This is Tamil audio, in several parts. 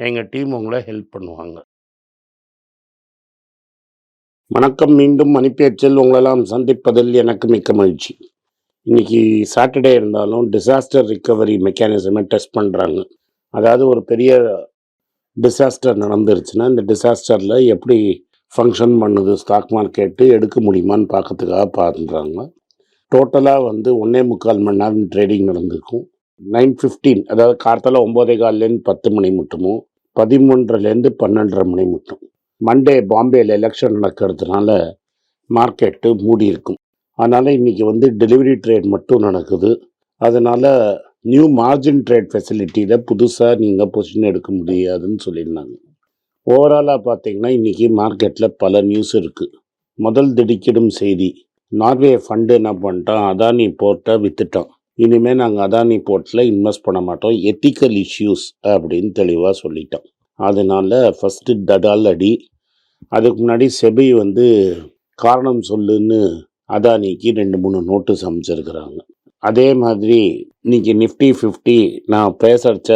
எங்கள் டீம் உங்களை ஹெல்ப் பண்ணுவாங்க. வணக்கம். மீண்டும் மணிப்பேச்சில் உங்களெல்லாம் சந்திப்பதில் எனக்கு மிக்க மகிழ்ச்சி. இன்னைக்கு சாட்டர்டே இருந்தாலும் டிசாஸ்டர் ரிக்கவரி மெக்கானிசமே டெஸ்ட் பண்ணுறாங்க அதாவது ஒரு பெரிய டிசாஸ்டர் நடந்துருச்சுன்னா, இந்த டிசாஸ்டரில் எப்படி ஃபங்க்ஷன் பண்ணுது ஸ்டாக் மார்க்கெட்டு எடுக்க முடியுமான்னு பார்க்கறதுக்காக பார்த்துறாங்க டோட்டலாக வந்து 1 1/4 மணி நேரம் ட்ரேடிங் நடந்திருக்கும். 9:15 அதாவது கார்த்தால ஒம்போதே காலிலேருந்து பத்து மணி மட்டுமும், 13:30லேருந்து 12:30 மணி மட்டும். மண்டே பாம்பேயில் எலக்ஷன் நடக்கிறதுனால மார்க்கெட்டு மூடி இருக்கும் அதனால் இன்னைக்கு வந்து டெலிவரி ட்ரேட் மட்டும் நடக்குது. அதனால் நியூ மார்ஜின் ட்ரேட் ஃபெசிலிட்டியில் புதுசாக நீங்கள் பொசிஷன் எடுக்க முடியாதுன்னு சொல்லியிருந்தாங்க. ஓவராலாக பார்த்தீங்கன்னா, இன்றைக்கி மார்க்கெட்டில் பல நியூஸ் இருக்குது முதல் திடுக்கிடும் செய்தி. நார்வே ஃபண்டு என்ன பண்ணிட்டான், அதானி போர்ட்டை வித்துட்டான். இனிமேல் நாங்கள் அதானி போர்ட்டில் இன்வெஸ்ட் பண்ண மாட்டோம். எத்திக்கல் இஷ்யூஸ் அப்படின்னு தெளிவாக சொல்லிட்டோம் அதனால் ஃபஸ்ட்டு டடால் அடி. அதுக்கு முன்னாடி செபி வந்து காரணம் சொல்லுன்னு அதானிக்கு 2, 3 நோட்டீஸ் சமைச்சிருக்கிறாங்க அதே மாதிரி இன்னைக்கு நிஃப்டி 50 நான் பேசறச்ச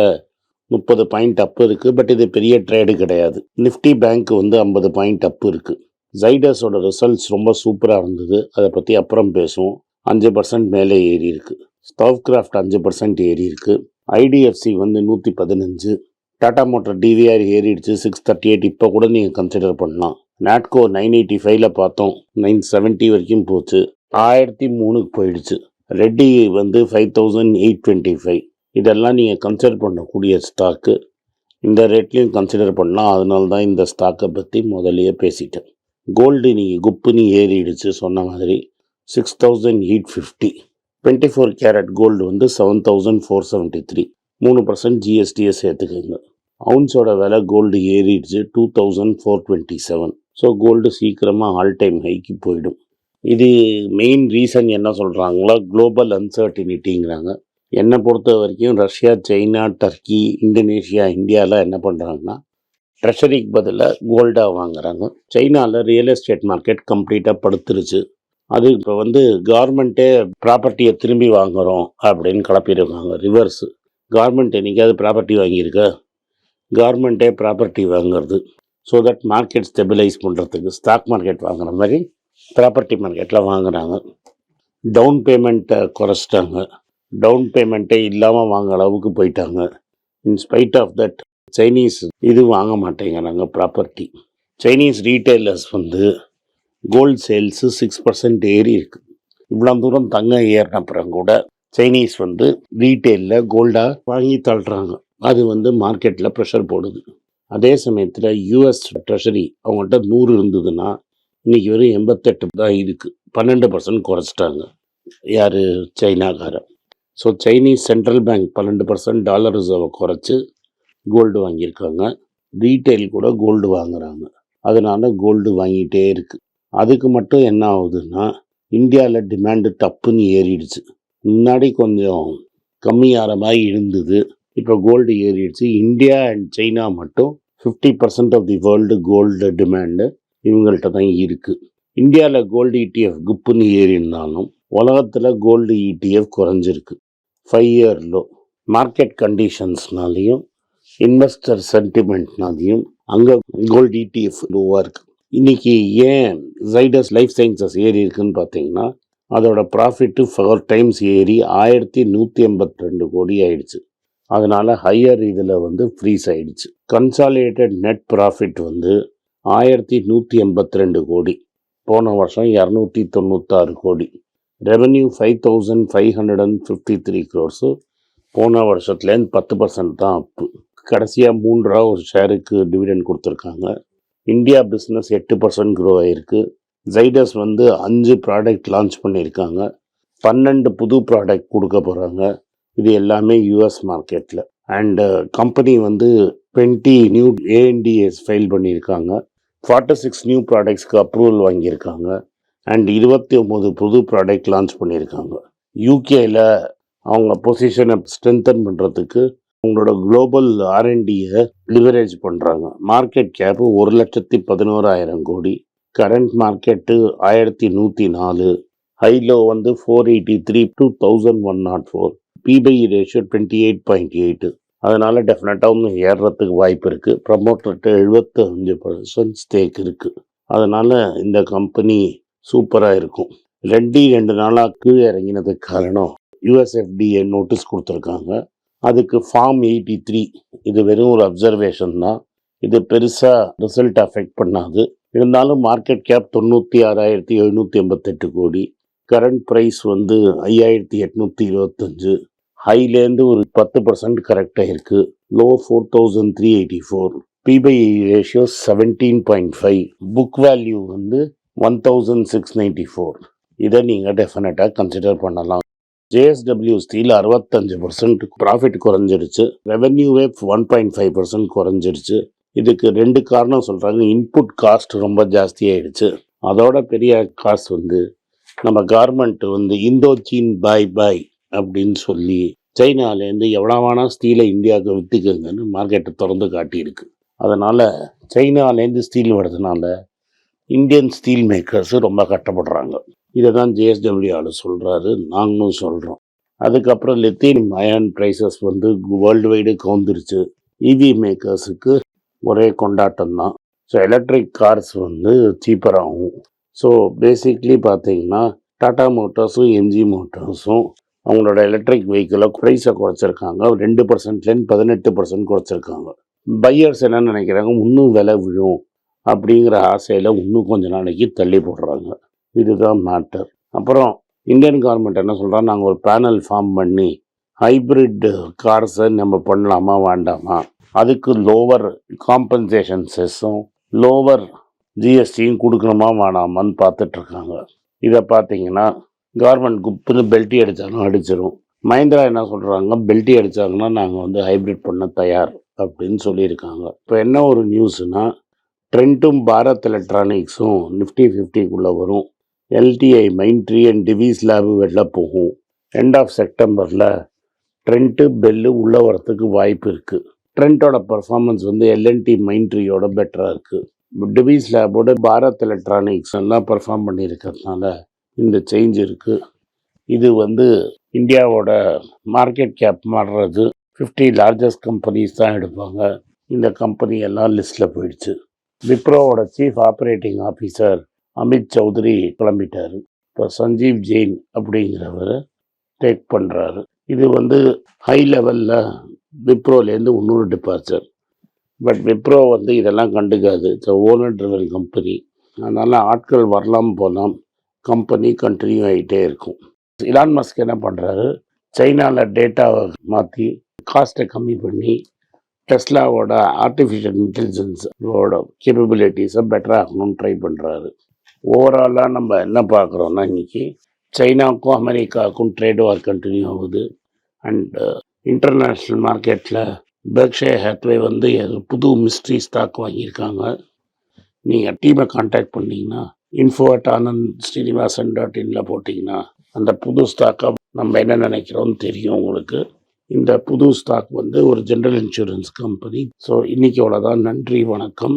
30 பாயிண்ட் அப்பு இருக்குது பட் இது பெரிய ட்ரேடு கிடையாது. நிஃப்டி பேங்க் வந்து 50 பாயிண்ட் அப்பு இருக்குது ஜைடஸோட ரிசல்ட்ஸ் ரொம்ப சூப்பராக இருந்தது. அதை பற்றி அப்புறம் பேசுவோம். அஞ்சு பர்சன்ட் மேலே ஸ்டவ் கிராஃப்ட் அஞ்சு பர்சன்ட் ஏறி இருக்குது ஐடிஎஃப்சி வந்து நூற்றி பதினஞ்சு. டாடா மோட்டர் டிவிஆர் ஏறிடுச்சு. சிக்ஸ் தேர்ட்டி எயிட் இப்போ கூட நீங்கள் கன்சிடர் பண்ணலாம். நாட்கோ நைன் எயிட்டி ஃபைவ்ல பார்த்தோம். நைன் செவன்ட்டி வரைக்கும் போச்சு. ஆயிரத்தி மூணுக்கு போயிடுச்சு. ரெட்டி வந்து five thousand eight twenty five இதெல்லாம் நீங்கள் கன்சிடர் பண்ணக்கூடிய ஸ்டாக்கு இந்த ரேட்லேயும் கன்சிடர் பண்ணலாம். அதனால தான் இந்த ஸ்டாக்கை பற்றி முதலையே பேசிட்டேன். கோல்டு நீங்கள் குப்புன்னு ஏறிடுச்சு சொன்ன மாதிரி six thousand eight fifty 6850. 24 carat gold வந்து seven thousand four seventy three மூணு பர்சன்ட் ஜிஎஸ்டியை சேர்த்துக்குங்க அவுன்ஸோட விலை கோல்டு ஏறிடுச்சு 2427. ஸோ கோல்டு சீக்கிரமாக ஆல் டைம் ஹைக்கு போயிடும். இது மெயின் ரீசன் என்ன சொல்கிறாங்களோ குளோபல் அன்சர்டினிட்டிங்கிறாங்க. என்னை பொறுத்த வரைக்கும் ரஷ்யா, சைனா, டர்க்கி, இந்தோனேஷியா, இந்தியாவில் என்ன பண்ணுறாங்கன்னா ட்ரெஷரிக்கு பதிலாக கோல்டாக வாங்குறாங்க. சைனாவில் ரியல் எஸ்டேட் மார்க்கெட் கம்ப்ளீட்டாக படுத்துருச்சு. அது இப்போ வந்து கவர்மெண்ட்டே ப்ராப்பர்ட்டியை திரும்பி வாங்குகிறோம் அப்படின்னு கிளப்பிடுவாங்க ரிவர்ஸு கவர்மெண்ட் என்றைக்காவது ப்ராப்பர்ட்டி வாங்கியிருக்க கவர்மெண்ட்டே ப்ராப்பர்ட்டி வாங்குறது. ஸோ தட் மார்க்கெட் ஸ்டெபிலைஸ் பண்ணுறதுக்கு ஸ்டாக் மார்க்கெட் வாங்குற மாதிரி ப்ராப்பர்ட்டி மார்க்கெட்டில் வாங்குறாங்க. டவுன் பேமெண்ட்டை குறைச்சிட்டாங்க. டவுன் பேமெண்ட்டே இல்லாமல் வாங்குற அளவுக்கு போயிட்டாங்க. இன்ஸ்பைட் ஆஃப் தட் சைனீஸ் இது வாங்க மாட்டேங்கிறாங்க ப்ராப்பர்ட்டி. சைனீஸ் ரீட்டைலர்ஸ் வந்து கோல்டு சேல்ஸு சிக்ஸ் பர்சன்ட் ஏறி இருக்குது இவ்வளோ தூரம் தங்கம் ஏறின அப்புறம் கூட சைனீஸ் வந்து ரீட்டெயிலில் கோல்டாக வாங்கி தள்ளுறாங்க. அது வந்து மார்க்கெட்டில் ப்ரெஷர் போடுது. அதே சமயத்தில் யுஎஸ் ட்ரெஷரி அவங்கள்ட்ட நூறு இருந்ததுன்னா, இன்றைக்கி வெறும் 88 தான் இருக்குது பன்னெண்டு பர்சன்ட் குறைச்சிட்டாங்க. யார் சைனாக்காரன். So Chinese central bank 12% dollar ரிசர்வை குறைச்சி கோல்டு வாங்கியிருக்காங்க. ரீட்டெயில் கூட கோல்டு வாங்குறாங்க. அதனால் கோல்டு வாங்கிட்டே இருக்குது அதுக்கு மட்டும் என்ன ஆகுதுன்னா, இந்தியாவில் டிமாண்டு டப்புன்னு ஏறிடுச்சு. முன்னாடி கொஞ்சம் கம்மியாகிற மாதிரி இருந்தது. இப்போ கோல்டு ஏறிடுச்சு. இந்தியா அண்ட் சைனா மட்டும் 50% of the world gold demand இவங்கள்ட்ட தான் இருக்குது இந்தியாவில் கோல்டு இடிஎஃப் குப்புன்னு ஏறியிருந்தாலும், உலகத்தில் கோல்டு இடிஎஃப் குறைஞ்சிருக்கு. ஃபைவ் இயர்லோ மார்க்கெட் கண்டிஷன்ஸ்னாலையும் இன்வெஸ்டர் சென்டிமெண்ட்னாலையும் அங்கே கோல்டு இடிஎஃப் லோவாக இருக்கு. இன்றைக்கி ஏன் ஜைடஸ் லைஃப் சயின்சஸ் ஏறி இருக்குன்னு பார்த்தீங்கன்னா அதோட ப்ராஃபிட்டு ஃபோர் டைம்ஸ் ஏறி ஆயிரத்தி நூற்றி எண்பத்தி ரெண்டு கோடி ஆயிடுச்சு. அதனால் ஹையர் இதில் வந்து ஃப்ரீஸ் ஆயிடுச்சு. கன்சாலிடேட்டட் நெட் ப்ராஃபிட் வந்து ஆயிரத்தி நூற்றி எண்பத்தி ரெண்டு கோடி. போன வருஷம் இரநூத்தி தொண்ணூத்தாறு கோடி. Revenue five thousand five hundred and fifty three crores போன வருஷத்துலேருந்து பத்து பர்சன்ட் தான் அப்பு கடைசியாக மூன்றாவது ஒரு ஷேருக்கு டிவிடெண்ட் கொடுத்துருக்காங்க. இந்தியா பிஸ்னஸ் எட்டு பர்சன்ட் க்ரோ ஆயிருக்கு. ஜைடஸ் வந்து அஞ்சு ப்ராடக்ட் லான்ச் பண்ணியிருக்காங்க. 12 புது ப்ராடக்ட் கொடுக்க போகிறாங்க இது எல்லாமே யூஎஸ் மார்க்கெட்டில் அண்டு கம்பெனி வந்து டுவெண்ட்டி நியூ ஏஎன்டிஎஸ் ஃபைல் பண்ணியிருக்காங்க. ஃபார்ட்டி சிக்ஸ் நியூ ப்ராடக்ட்ஸ்க்கு அப்ரூவல் வாங்கியிருக்காங்க. அண்ட் இருபத்தி ஒம்பது புது ப்ராடக்ட் லான்ச் பண்ணியிருக்காங்க. யூகேயில் அவங்க பொசிஷனை ஸ்ட்ரென்தன் பண்ணுறதுக்கு உங்களோட குளோபல் ஆர்என்டியை லிவரேஜ் பண்ணுறாங்க மார்க்கெட் கேப்பு ஒரு லட்சத்தி பதினோராயிரம் கோடி. கரண்ட் மார்க்கெட்டு ஆயிரத்தி நூற்றி நாலு. ஹைலோ வந்து four eighty three two thousand one naught four P by E ratio twenty eight point eight அதனால் டெஃபினட்டாக ஒன்று ஏறுறதுக்கு வாய்ப்பு இருக்குது ப்ரமோட்டர்கிட்ட எழுபத்தஞ்சு பர்சன்ட் ஸ்டேக் இருக்குது அதனால் இந்த கம்பெனி சூப்பராக இருக்கும். ரெண்டு ரெண்டு நாளாக கீழே இறங்கினதுக்கு காரணம் யூஎஸ்எஃப்டிஏ நோட்டீஸ் கொடுத்துருக்காங்க. அதுக்கு ஃபார்ம் எயிட்டி த்ரீ இது வெறும் ஒரு அப்சர்வேஷன் தான். இது பெருசாக ரிசல்ட் அஃபெக்ட் பண்ணாது. இருந்தாலும் மார்க்கெட் கேப் தொண்ணூற்றி ஆறாயிரத்தி எழுநூற்றி எண்பத்தெட்டு கோடி. கரண்ட் ப்ரைஸ் வந்து ஐயாயிரத்தி எட்நூற்றி இருபத்தஞ்சு. ஹைலேருந்து ஒரு பத்து பர்சன்ட் கரெக்டாக இருக்குது low four thousand three eighty four P by E ratio seventeen point five book value வந்து one thousand six ninety four இதை நீங்கள் டெஃபினட்டாக கன்சிடர் பண்ணலாம். ஜேஎஸ்டபிள்யூ ஸ்டீல் அறுபத்தஞ்சு பர்சன்ட் ப்ராஃபிட் குறைஞ்சிருச்சு. ரெவென்யூவே ஒன் பாயிண்ட் ஃபைவ் பர்சன்ட் குறைஞ்சிருச்சு. இதுக்கு ரெண்டு காரணம் சொல்கிறாங்க இன்புட் காஸ்ட் ரொம்ப ஜாஸ்தியாயிடுச்சு. அதோட பெரிய காஸ்ட் வந்து நம்ம கார்மெண்ட் வந்து இந்தோ சீன் பாய் பாய் அப்படின்னு சொல்லி சைனாலேருந்து எவ்வளோ ஸ்டீலை இந்தியாவுக்கு விற்றுக்குங்கன்னு மார்க்கெட்டை திறந்து காட்டியிருக்கு. அதனால் சைனாலேருந்து ஸ்டீல் வர்றதுனால இந்தியன் ஸ்டீல் மேக்கர்ஸ் ரொம்ப கஷ்டப்படுறாங்க. இதை தான் ஜேஎஸ்டபிள்யூ ஆளு சொல்கிறாரு நாங்களும் சொல்கிறோம் அதுக்கப்புறம் லித்தியம் அயன் ப்ரைஸஸ் வந்து வேர்ல்டு வைடு கவுந்துருச்சு இவி மேக்கர்ஸுக்கு ஒரே கொண்டாட்டம் தான் ஸோ எலக்ட்ரிக் கார்ஸ் வந்து சீப்பராகும் ஸோ பேசிக்லி பார்த்தீங்கன்னா டாடா மோட்டார்ஸும் எம்ஜி மோட்டார்ஸும் அவங்களோட எலக்ட்ரிக் வெஹிக்கிளை ப்ரைஸை குறைச்சிருக்காங்க. ரெண்டு பர்சன்ட்லேருந்து பதினெட்டு பர்சன்ட் குறைச்சிருக்காங்க. பையர்ஸ் என்ன நினைக்கிறாங்க? இன்னும் விலை விழும் அப்படிங்கிற ஆசையில் இன்னும் கொஞ்ச நாளைக்கு தள்ளி போடுறாங்க. இதுதான் மேட்டர் அப்புறம் இந்தியன் கவர்மெண்ட் என்ன சொல்கிறாங்க நாங்கள் ஒரு பேனல் ஃபார்ம் பண்ணி ஹைப்ரிட் கார்ஸை நம்ம பண்ணலாமா வேண்டாமா? அதுக்கு லோவர் காம்பன்சேஷன் செஸ்ஸும் லோவர் ஜிஎஸ்டியும் கொடுக்கணுமா வேணாமான்னு பார்த்துட்ருக்காங்க. இதை பார்த்தீங்கன்னா கவர்மெண்ட் குப்புன்னு பெல்ட்டி அடித்தாலும் அடிச்சிடும் மஹிந்திரா என்ன சொல்கிறாங்க பெல்ட்டி அடித்தாங்கன்னா நாங்கள் வந்து ஹைப்ரிட் பண்ண தயார் அப்படின்னு சொல்லியிருக்காங்க. இப்போ என்ன ஒரு நியூஸ்னால் ட்ரெண்ட்டும் பாரத் எலக்ட்ரானிக்ஸும் நிஃப்டி ஃபிஃப்டிக்குள்ளே வரும். LTI Mindtree and Divi's lab வெளில போகும். எண்ட் ஆஃப் செப்டம்பரில் ட்ரெண்ட்டு பெல்லு உள்ளே வரத்துக்கு வாய்ப்பு இருக்குது ட்ரெண்ட்டோட பர்ஃபார்மன்ஸ் வந்து எல்என்டி மைண்ட்ரியோட பெட்டராக இருக்குது டிவிஸ் லேபோட பாரத் எலக்ட்ரானிக்ஸ் எல்லாம் பர்ஃபார்ம் பண்ணியிருக்கிறதுனால இந்த சேஞ்ச் இருக்குது இது வந்து இந்தியாவோட மார்க்கெட் கேப் மாறுறது. ஃபிஃப்டி லார்ஜஸ்ட் கம்பெனிஸ் தான் எடுப்பாங்க. இந்த கம்பெனி எல்லாம் லிஸ்ட்டில் போயிடுச்சு. விப்ரோவோட chief operating officer Amit Chowdhury கிளம்பிட்டார். இப்போ சஞ்சீவ் ஜெயின் அப்படிங்கிறவர் டேக் பண்ணுறாரு இது வந்து ஹை லெவலில் விப்ரோலேருந்து இன்னொரு டிபார்ச்சர் பட் விப்ரோ வந்து இதெல்லாம் கண்டுக்காது. இட்ஸ் ஓனர் ட்ரிவன் கம்பெனி அதனால் ஆட்கள் வரலாம் போகலாம் கம்பெனி கண்டினியூ ஆகிட்டே இருக்கும். இலான் மஸ்க் என்ன பண்ணுறாரு சைனாவில் டேட்டாவை மாற்றி காஸ்ட்டை கம்மி பண்ணி டெஸ்லாவோட ஆர்டிஃபிஷியல் இன்டெலிஜென்ஸோட கேப்பபிலிட்டிஸை பெட்டராக ஆகணும்னு ட்ரை பண்ணுறாரு ஓவராலாக நம்ம என்ன பார்க்குறோன்னா இன்றைக்கி சைனாவுக்கும் அமெரிக்காவுக்கும் ட்ரேட் வார் கண்டினியூ ஆகுது. அண்ட் இன்டர்நேஷ்னல் மார்க்கெட்டில் பெர்க்ஷே ஹேத்வே வந்து புது மிஸ்ட்ரி ஸ்டாக் வாங்கியிருக்காங்க. நீங்கள் டீமை காண்டாக்ட் பண்ணிங்கன்னா info at Anand Srinivasan dot இனில் போட்டிங்கன்னா அந்த புது ஸ்டாக்கை நம்ம என்ன நினைக்கிறோம்னு தெரியும் உங்களுக்கு. இந்த புது ஸ்டாக் வந்து ஒரு ஜென்ரல் இன்சூரன்ஸ் கம்பெனி ஸோ இன்றைக்கி தான் நன்றி வணக்கம்.